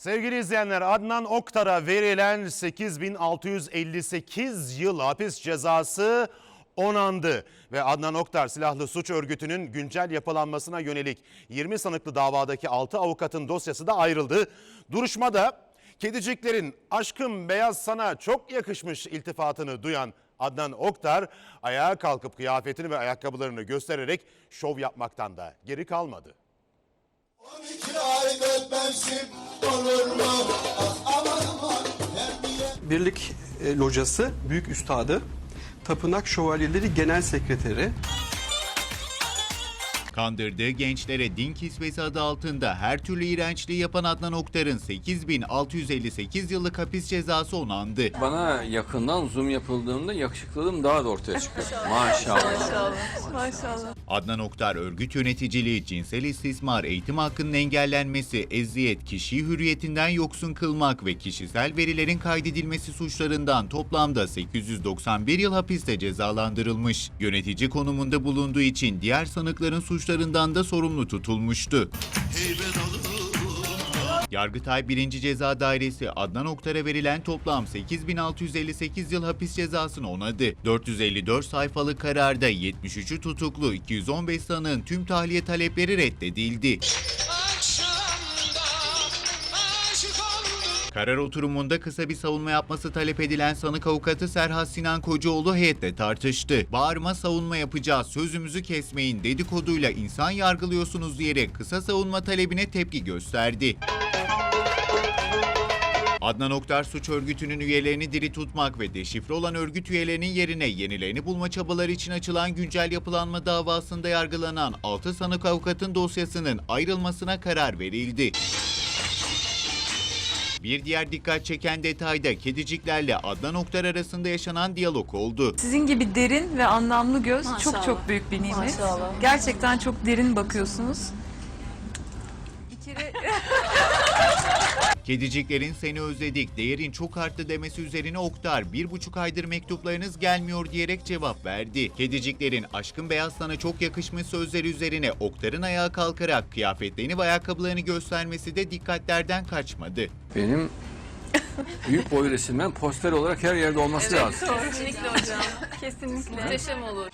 Sevgili izleyenler Adnan Oktar'a verilen 8658 yıl hapis cezası onandı ve Adnan Oktar silahlı suç örgütünün güncel yapılanmasına yönelik 20 sanıklı davadaki 6 avukatın dosyası da ayrıldı. Duruşmada kediciklerin aşkım beyaz sana çok yakışmış iltifatını duyan Adnan Oktar ayağa kalkıp kıyafetini ve ayakkabılarını göstererek şov yapmaktan da geri kalmadı. 12 aylık mevsim Birlik e, Locası Büyük Üstadı, Tapınak Şövalyeleri Genel Sekreteri, Kandırdığı gençlere din kisvesi adı altında her türlü iğrençliği yapan Adnan Oktar'ın 8658 yıllık hapis cezası onandı. Bana yakından zoom yapıldığında yakışıklılığım daha da ortaya çıkıyor. Maşallah. Maşallah. Adnan Oktar örgüt yöneticiliği, cinsel istismar, eğitim hakkının engellenmesi, eziyet, kişiyi hürriyetinden yoksun kılmak ve kişisel verilerin kaydedilmesi suçlarından toplamda 891 yıl hapiste cezalandırılmış. Yönetici konumunda bulunduğu için diğer sanıkların suçlarından da sorumlu tutulmuştu. Yargıtay 1. Ceza Dairesi Adnan Oktar'a verilen toplam 8658 yıl hapis cezasını onadı. 454 sayfalık kararda 73'ü tutuklu 215 sanığın tüm tahliye talepleri reddedildi. Karar oturumunda kısa bir savunma yapması talep edilen sanık avukatı Serhat Sinan Kocaoğlu heyetle tartıştı. Bağırma savunma yapacağız, sözümüzü kesmeyin dedikoduyla insan yargılıyorsunuz diyerek kısa savunma talebine tepki gösterdi. Adnan Oktar suç örgütünün üyelerini diri tutmak ve deşifre olan örgüt üyelerinin yerine yenilerini bulma çabaları için açılan güncel yapılanma davasında yargılanan 6 sanık avukatın dosyasının ayrılmasına karar verildi. Bir diğer dikkat çeken detay da kediciklerle Adnan Oktar arasında yaşanan diyalog oldu. Sizin gibi derin ve anlamlı göz Maşallah. çok çok büyük bir nimet. Maşallah. Gerçekten çok derin bakıyorsunuz. Bir kere Kediciklerin seni özledik, değerin çok arttı demesi üzerine Oktar bir buçuk aydır mektuplarınız gelmiyor diyerek cevap verdi. Kediciklerin aşkın beyaz sana çok yakışmış sözleri üzerine Oktar'ın ayağa kalkarak kıyafetlerini ve ayakkabılarını göstermesi de dikkatlerden kaçmadı. Benim büyük boy resimden poster olarak her yerde olması lazım. Kesinlikle hocam. kesinlikle Muhteşem olur.